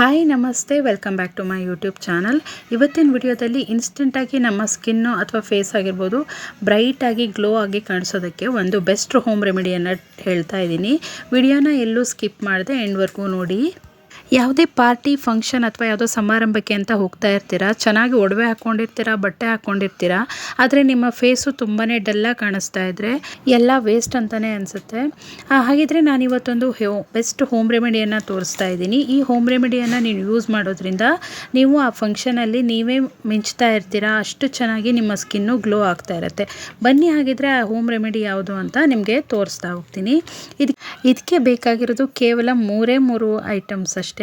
Hi ನಮಸ್ತೆ. Welcome back to my YouTube channel ಇವತ್ತಿನ ವಿಡಿಯೋದಲ್ಲಿ ಇನ್ಸ್ಟೆಂಟಾಗಿ ನಮ್ಮ ಸ್ಕಿನ್ನು ಅಥವಾ ಫೇಸ್ ಆಗಿರ್ಬೋದು ಬ್ರೈಟಾಗಿ ಗ್ಲೋ ಆಗಿ ಕಾಣಿಸೋದಕ್ಕೆ ಒಂದು ಬೆಸ್ಟ್ ಹೋಮ್ ರೆಮಿಡಿಯನ್ನು ಹೇಳ್ತಾ ಇದ್ದೀನಿ. ವಿಡಿಯೋನ ಎಲ್ಲೂ ಸ್ಕಿಪ್ ಮಾಡಿದೆ ಎಂಡ್ವರೆಗೂ ನೋಡಿ. ಯಾವುದೇ ಪಾರ್ಟಿ, ಫಂಕ್ಷನ್ ಅಥವಾ ಯಾವುದೋ ಸಮಾರಂಭಕ್ಕೆ ಅಂತ ಹೋಗ್ತಾ ಇರ್ತೀರಾ? ಚೆನ್ನಾಗಿ ಒಡವೆ ಹಾಕ್ಕೊಂಡಿರ್ತೀರಾ ಬಟ್ಟೆ ಹಾಕ್ಕೊಂಡಿರ್ತೀರಾ ಆದರೆ ನಿಮ್ಮ ಫೇಸು ತುಂಬಾ ಡಲ್ಲಾಗಿ ಕಾಣಿಸ್ತಾ ಇದ್ದರೆ ಎಲ್ಲ ವೇಸ್ಟ್ ಅಂತಲೇ ಅನಿಸುತ್ತೆ. ಹಾಗಿದ್ರೆ ನಾನು ಇವತ್ತೊಂದು ಬೆಸ್ಟ್ ಹೋಮ್ ರೆಮಿಡಿಯನ್ನು ತೋರಿಸ್ತಾ ಇದ್ದೀನಿ. ಈ ಹೋಮ್ ರೆಮಿಡಿಯನ್ನು ನೀವು ಯೂಸ್ ಮಾಡೋದ್ರಿಂದ ನೀವು ಆ ಫಂಕ್ಷನಲ್ಲಿ ನೀವೇ ಮಿಂಚ್ತಾ ಇರ್ತೀರಾ? ಅಷ್ಟು ಚೆನ್ನಾಗಿ ನಿಮ್ಮ ಸ್ಕಿನ್ನು ಗ್ಲೋ ಆಗ್ತಾ ಇರುತ್ತೆ. ಬನ್ನಿ ಹಾಗಿದ್ರೆ ಆ ಹೋಮ್ ರೆಮಿಡಿ ಯಾವುದು ಅಂತ ನಿಮಗೆ ತೋರಿಸ್ತಾ ಹೋಗ್ತೀನಿ. ಇದು ಇದಕ್ಕೆ ಬೇಕಾಗಿರೋದು ಕೇವಲ ಮೂರೇ ಮೂರು ಐಟಮ್ಸ್ ಅಷ್ಟೇ.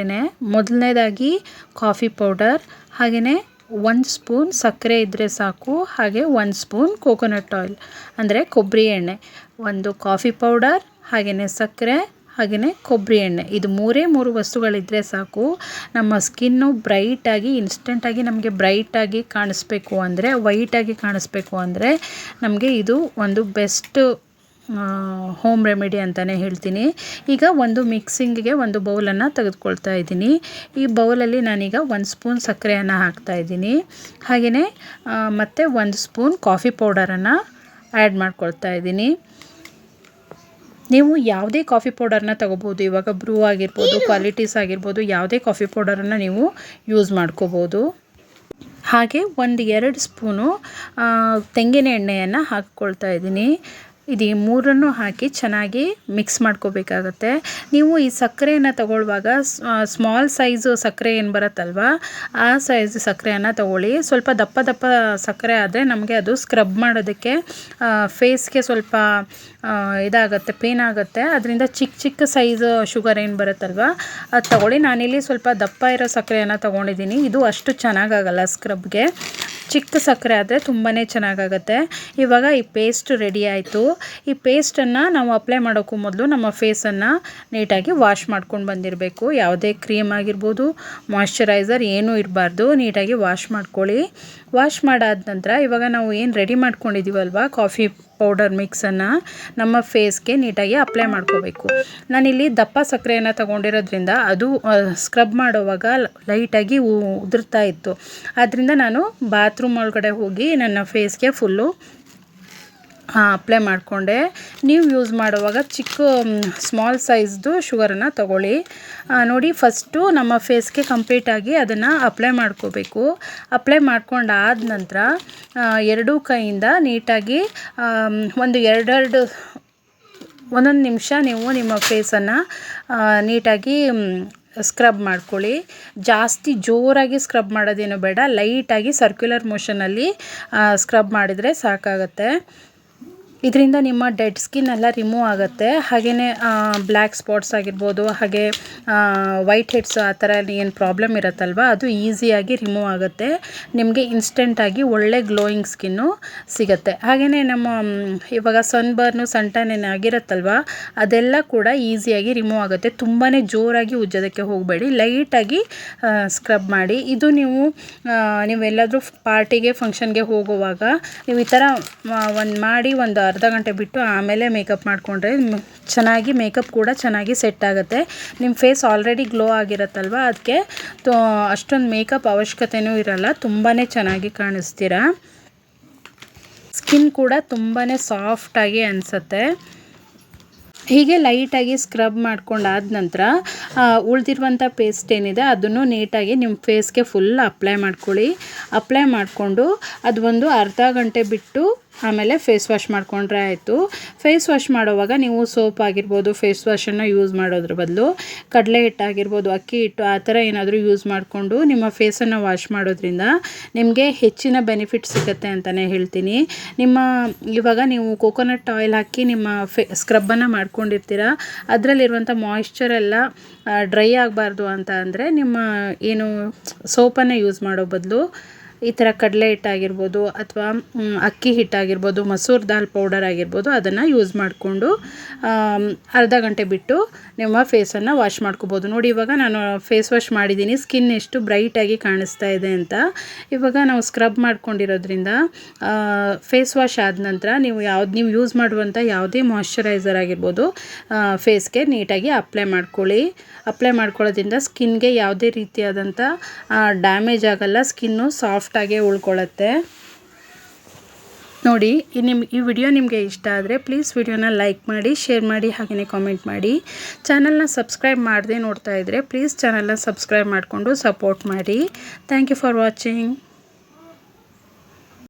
ಮೊದಲನೇದಾಗಿ ಕಾಫಿ ಪೌಡರ್ ಹಾಗೆಯೇ ಒಂದು ಸ್ಪೂನ್ ಸಕ್ಕರೆ ಇದ್ದರೆ ಸಾಕು, ಹಾಗೆ ಒಂದು ಸ್ಪೂನ್ ಕೋಕೋನಟ್ ಆಯಿಲ್ ಅಂದರೆ ಕೊಬ್ಬರಿ ಎಣ್ಣೆ. ಒಂದು ಕಾಫಿ ಪೌಡರ್ ಹಾಗೆಯೇ ಸಕ್ಕರೆ ಹಾಗೆಯೇ ಕೊಬ್ಬರಿ ಎಣ್ಣೆ. ಇದು ಮೂರೇ ಮೂರು ವಸ್ತುಗಳಿದ್ದರೆ ಸಾಕು. ನಮ್ಮ ಸ್ಕಿನ್ನು ಬ್ರೈಟಾಗಿ ಇನ್ಸ್ಟೆಂಟಾಗಿ ನಮಗೆ ಬ್ರೈಟಾಗಿ ಕಾಣಿಸ್ಬೇಕು ಅಂದರೆ ವೈಟಾಗಿ ಕಾಣಿಸ್ಬೇಕು ಅಂದರೆ, ನಮಗೆ ಇದು ಒಂದು ಬೆಸ್ಟ್ ಹೋಮ್ ರೆಮಿಡಿ ಅಂತಲೇ ಹೇಳ್ತೀನಿ. ಈಗ ಒಂದು ಮಿಕ್ಸಿಂಗಿಗೆ ಒಂದು ಬೌಲನ್ನು ತೆಗೆದುಕೊಳ್ತಾ ಇದ್ದೀನಿ. ಈ ಬೌಲಲ್ಲಿ ನಾನೀಗ ಒಂದು ಸ್ಪೂನ್ ಸಕ್ಕರೆಯನ್ನು ಹಾಕ್ತಾ ಇದ್ದೀನಿ. ಹಾಗೆಯೇ ಮತ್ತು ಒಂದು ಸ್ಪೂನ್ ಕಾಫಿ ಪೌಡರನ್ನು ಆ್ಯಡ್ ಮಾಡ್ಕೊಳ್ತಾ ಇದ್ದೀನಿ. ನೀವು ಯಾವುದೇ ಕಾಫಿ ಪೌಡರನ್ನ ತೊಗೋಬೋದು. ಇವಾಗ ಬ್ರೂ ಆಗಿರ್ಬೋದು ಕ್ವಾಲಿಟೀಸ್ ಆಗಿರ್ಬೋದು, ಯಾವುದೇ ಕಾಫಿ ಪೌಡರನ್ನು ನೀವು ಯೂಸ್ ಮಾಡ್ಕೋಬೋದು. ಹಾಗೆ ಒಂದು ಎರಡು ಸ್ಪೂನು ತೆಂಗಿನ ಎಣ್ಣೆಯನ್ನು ಹಾಕ್ಕೊಳ್ತಾ ಇದ್ದೀನಿ. ಇದು ಮೂರನ್ನು ಹಾಕಿ ಚೆನ್ನಾಗಿ ಮಿಕ್ಸ್ ಮಾಡ್ಕೋಬೇಕಾಗತ್ತೆ. ನೀವು ಈ ಸಕ್ಕರೆಯನ್ನು ತಗೊಳ್ಳುವಾಗ ಸ್ಮಾಲ್ ಸೈಜು ಸಕ್ಕರೆ ಏನು ಬರುತ್ತಲ್ವ? ಆ ಸೈಜ್ ಸಕ್ಕರೆಯನ್ನು ತಗೊಳ್ಳಿ. ಸ್ವಲ್ಪ ದಪ್ಪ ದಪ್ಪ ಸಕ್ಕರೆ ಆದರೆ ನಮಗೆ ಅದು ಸ್ಕ್ರಬ್ ಮಾಡೋದಕ್ಕೆ ಫೇಸ್ಗೆ ಸ್ವಲ್ಪ ಇದಾಗುತ್ತೆ ಪೇನ್ ಆಗುತ್ತೆ. ಅದರಿಂದ ಚಿಕ್ಕ ಚಿಕ್ಕ ಸೈಜ್ ಶುಗರ್ ಏನು ಬರುತ್ತಲ್ವ? ಅದು ತಗೊಳ್ಳಿ. ನಾನಿಲ್ಲಿ ಸ್ವಲ್ಪ ದಪ್ಪ ಇರೋ ಸಕ್ಕರೆಯನ್ನು ತೊಗೊಂಡಿದ್ದೀನಿ. ಇದು ಅಷ್ಟು ಚೆನ್ನಾಗಾಗಲ್ಲ ಸ್ಕ್ರಬ್ಗೆ ಚಿಕ್ಕ ಸಕ್ಕರೆ ಆದರೆ ತುಂಬಾ ಚೆನ್ನಾಗಾಗತ್ತೆ. ಇವಾಗ ಈ ಪೇಸ್ಟ್ ರೆಡಿ ಆಯಿತು. ಈ ಪೇಸ್ಟನ್ನು ನಾವು ಅಪ್ಲೈ ಮಾಡೋಕ್ಕೂ ಮೊದಲು ನಮ್ಮ ಫೇಸನ್ನು ನೀಟಾಗಿ ವಾಶ್ ಮಾಡ್ಕೊಂಡು ಬಂದಿರಬೇಕು. ಯಾವುದೇ ಕ್ರೀಮ್ ಆಗಿರ್ಬೋದು ಮಾಯಶ್ಚರೈಸರ್ ಏನೂ ಇರಬಾರ್ದು ನೀಟಾಗಿ ವಾಶ್ ಮಾಡ್ಕೊಳ್ಳಿ. ವಾಶ್ ಮಾಡಾದ ನಂತರ ಇವಾಗ ನಾವು ಏನು ರೆಡಿ ಮಾಡ್ಕೊಂಡಿದ್ದೀವಲ್ವ ಕಾಫಿ ಪೌಡರ್ ಮಿಕ್ಸನ್ನು ನಮ್ಮ ಫೇಸ್ಗೆ ನೀಟಾಗಿ ಅಪ್ಲೈ ಮಾಡ್ಕೋಬೇಕು. ನಾನಿಲ್ಲಿ ದಪ್ಪ ಸಕ್ಕರೆಯನ್ನು ತಗೊಂಡಿರೋದ್ರಿಂದ ಅದು ಸ್ಕ್ರಬ್ ಮಾಡುವಾಗ ಲೈಟಾಗಿ ಉದುರ್ತಾ ಇತ್ತು. ಆದ್ದರಿಂದ ನಾನು ಬಾತ್ರೂಮ್ ಒಳಗಡೆ ಹೋಗಿ ನನ್ನ ಫೇಸ್ಗೆ ಫುಲ್ಲು ಅಪ್ಲೈ ಮಾಡಿಕೊಂಡೆ. ನೀವು ಯೂಸ್ ಮಾಡುವಾಗ ಚಿಕ್ಕ ಸ್ಮಾಲ್ ಸೈಜ್ದು ಶುಗರನ್ನು ತಗೊಳ್ಳಿ. ನೋಡಿ ಫಸ್ಟು ನಮ್ಮ ಫೇಸ್ಗೆ ಕಂಪ್ಲೀಟಾಗಿ ಅದನ್ನು ಅಪ್ಲೈ ಮಾಡ್ಕೋಬೇಕು. ಅಪ್ಲೈ ಮಾಡ್ಕೊಂಡಾದ ನಂತರ ಎರಡೂ ಕೈಯಿಂದ ನೀಟಾಗಿ ಒಂದು ಎರಡೆರಡು, ಒಂದೊಂದು ನಿಮಿಷ ನೀವು ನಿಮ್ಮ ಫೇಸನ್ನು ನೀಟಾಗಿ ಸ್ಕ್ರಬ್ ಮಾಡ್ಕೊಳ್ಳಿ. ಜಾಸ್ತಿ ಜೋರಾಗಿ ಸ್ಕ್ರಬ್ ಮಾಡೋದೇನು ಬೇಡ ಲೈಟಾಗಿ ಸರ್ಕ್ಯುಲರ್ ಮೋಷನಲ್ಲಿ ಸ್ಕ್ರಬ್ ಮಾಡಿದರೆ ಸಾಕಾಗತ್ತೆ. ಇದರಿಂದ ನಿಮ್ಮ ಡೆಡ್ ಸ್ಕಿನ್ ಎಲ್ಲ ರಿಮೂವ್ ಆಗುತ್ತೆ. ಹಾಗೆಯೇ ಬ್ಲ್ಯಾಕ್ ಸ್ಪಾಟ್ಸ್ ಆಗಿರ್ಬೋದು, ಹಾಗೆ ವೈಟ್ ಹೆಡ್ಸ್ ಆ ಥರ ಏನು ಪ್ರಾಬ್ಲಮ್ ಇರುತ್ತಲ್ವ, ಅದು ಈಸಿಯಾಗಿ ರಿಮೂವ್ ಆಗುತ್ತೆ. ನಿಮಗೆ ಇನ್ಸ್ಟೆಂಟಾಗಿ ಒಳ್ಳೆ ಗ್ಲೋಯಿಂಗ್ ಸ್ಕಿನ್ನು ಸಿಗುತ್ತೆ. ಹಾಗೆಯೇ ನಮ್ಮ ಇವಾಗ ಸನ್ಬರ್ನು ಏನು ಆಗಿರುತ್ತಲ್ವ, ಅದೆಲ್ಲ ಕೂಡ ಈಸಿಯಾಗಿ ರಿಮೂವ್ ಆಗುತ್ತೆ. ತುಂಬಾ ಜೋರಾಗಿ ಉಜ್ಜೋದಕ್ಕೆ ಹೋಗಬೇಡಿ. ಲೈಟಾಗಿ ಸ್ಕ್ರಬ್ ಮಾಡಿ. ಇದು ನೀವು ನೀವೆಲ್ಲಾದರೂ ಪಾರ್ಟಿಗೆ ಫಂಕ್ಷನ್ಗೆ ಹೋಗುವಾಗ, ನೀವು ಈ ಥರ ಒಂದು ಮಾಡಿ, ಒಂದು ಅರ್ಧ ಗಂಟೆ ಬಿಟ್ಟು ಆಮೇಲೆ ಮೇಕಪ್ ಮಾಡಿಕೊಂಡ್ರೆ ಚೆನ್ನಾಗಿ ಮೇಕಪ್ ಕೂಡ ಚೆನ್ನಾಗಿ ಸೆಟ್ ಆಗುತ್ತೆ. ನಿಮ್ಮ ಫೇಸ್ ಆಲ್ರೆಡಿ ಗ್ಲೋ ಆಗಿರುತ್ತಲ್ವ? ಅದಕ್ಕೆ ಅಷ್ಟೊಂದು ಮೇಕಪ್ ಅವಶ್ಯಕತೆಯೂ ಇರಲ್ಲ. ತುಂಬಾ ಚೆನ್ನಾಗಿ ಕಾಣಿಸ್ತೀರಾ? ಸ್ಕಿನ್ ಕೂಡ ತುಂಬಾ ಸಾಫ್ಟಾಗಿ ಅನಿಸುತ್ತೆ. ಹೀಗೆ ಲೈಟಾಗಿ ಸ್ಕ್ರಬ್ ಮಾಡ್ಕೊಂಡಾದ ನಂತರ ಉಳಿದಿರುವಂಥ ಪೇಸ್ಟ್ ಏನಿದೆ ಅದನ್ನು ನೀಟಾಗಿ ನಿಮ್ಮ ಫೇಸ್ಗೆ ಫುಲ್ ಅಪ್ಲೈ ಮಾಡ್ಕೊಳ್ಳಿ. ಅಪ್ಲೈ ಮಾಡಿಕೊಂಡು ಅದು ಒಂದು ಅರ್ಧ ಗಂಟೆ ಬಿಟ್ಟು ಆಮೇಲೆ ಫೇಸ್ ವಾಶ್ ಮಾಡಿಕೊಂಡ್ರೆ ಆಯಿತು. ಫೇಸ್ ವಾಶ್ ಮಾಡುವಾಗ ನೀವು ಸೋಪ್ ಆಗಿರ್ಬೋದು ಫೇಸ್ ವಾಶನ್ನು ಯೂಸ್ ಮಾಡೋದ್ರ ಬದಲು, ಕಡಲೆ ಹಿಟ್ಟು ಆಗಿರ್ಬೋದು, ಅಕ್ಕಿ ಹಿಟ್ಟು, ಆ ಥರ ಏನಾದರೂ ಯೂಸ್ ಮಾಡಿಕೊಂಡು ನಿಮ್ಮ ಫೇಸನ್ನು ವಾಶ್ ಮಾಡೋದ್ರಿಂದ ನಿಮಗೆ ಹೆಚ್ಚಿನ ಬೆನಿಫಿಟ್ ಸಿಗುತ್ತೆ ಅಂತಲೇ ಹೇಳ್ತೀನಿ. ನಿಮ್ಮ, ಇವಾಗ ನೀವು ಕೋಕೋನಟ್ ಆಯಿಲ್ ಹಾಕಿ ನಿಮ್ಮ ಫೇ ಸ್ಕ್ರಬ್ಬನ್ನು ಮಾಡ್ಕೊಂಡಿರ್ತೀರ ಅದರಲ್ಲಿರುವಂಥ ಮಾಯಿಶ್ಚರ್ ಎಲ್ಲ ಡ್ರೈ ಆಗಬಾರ್ದು ಅಂತ ಅಂದರೆ ನಿಮ್ಮ, ಏನು ಸೋಪನ್ನು ಯೂಸ್ ಮಾಡೋ ಬದಲು ಈ ಥರ ಕಡಲೆ ಹಿಟ್ಟಾಗಿರ್ಬೋದು ಅಥವಾ ಅಕ್ಕಿ ಹಿಟ್ಟಾಗಿರ್ಬೋದು, ಮಸೂರ್ ದಾಲ್ ಪೌಡರ್ ಆಗಿರ್ಬೋದು, ಅದನ್ನು ಯೂಸ್ ಮಾಡಿಕೊಂಡು ಅರ್ಧ ಗಂಟೆ ಬಿಟ್ಟು ನಿಮ್ಮ ಫೇಸನ್ನು ವಾಶ್ ಮಾಡ್ಕೋಬೋದು. ನೋಡಿ, ಇವಾಗ ನಾನು ಫೇಸ್ ವಾಶ್ ಮಾಡಿದ್ದೀನಿ ಸ್ಕಿನ್ ಎಷ್ಟು ಬ್ರೈಟಾಗಿ ಕಾಣಿಸ್ತಾ ಇದೆ ಅಂತ. ಇವಾಗ ನಾವು ಸ್ಕ್ರಬ್ ಮಾಡ್ಕೊಂಡಿರೋದ್ರಿಂದ ಫೇಸ್ ವಾಶ್ ಆದ ನಂತರ ನೀವು ಯಾವ್ದು, ನೀವು ಯೂಸ್ ಮಾಡುವಂಥ ಯಾವುದೇ ಮಾಯಶ್ಚರೈಸರ್ ಆಗಿರ್ಬೋದು ಫೇಸ್ಗೆ ನೀಟಾಗಿ ಅಪ್ಲೈ ಮಾಡ್ಕೊಳ್ಳಿ. ಅಪ್ಲೈ ಮಾಡ್ಕೊಳ್ಳೋದ್ರಿಂದ ಸ್ಕಿನ್ಗೆ ಯಾವುದೇ ರೀತಿಯಾದಂಥ ಡ್ಯಾಮೇಜ್ ಆಗಲ್ಲ. ಸ್ಕಿನ್ನು ಸಾಫ್ಟಾಗೇ ಉಳ್ಕೊಳ್ಳುತ್ತೆ. ನೋಡಿ ನಿಮ್ಮ ಈ ವಿಡಿಯೋ ನಿಮಗೆ ಇಷ್ಟ ಆದರೆ ಪ್ಲೀಸ್ ವಿಡಿಯೋನ ಲೈಕ್ ಮಾಡಿ ಶೇರ್ ಮಾಡಿ ಹಾಗೆಯೇ ಕಾಮೆಂಟ್ ಮಾಡಿ. ಚಾನಲ್ನ ಸಬ್ಸ್ಕ್ರೈಬ್ ಮಾಡದೆ ನೋಡ್ತಾ ಇದ್ದರೆ ಪ್ಲೀಸ್ ಚಾನಲ್ನ ಸಬ್ಸ್ಕ್ರೈಬ್ ಮಾಡಿಕೊಂಡು ಸಪೋರ್ಟ್ ಮಾಡಿ. Thank you for watching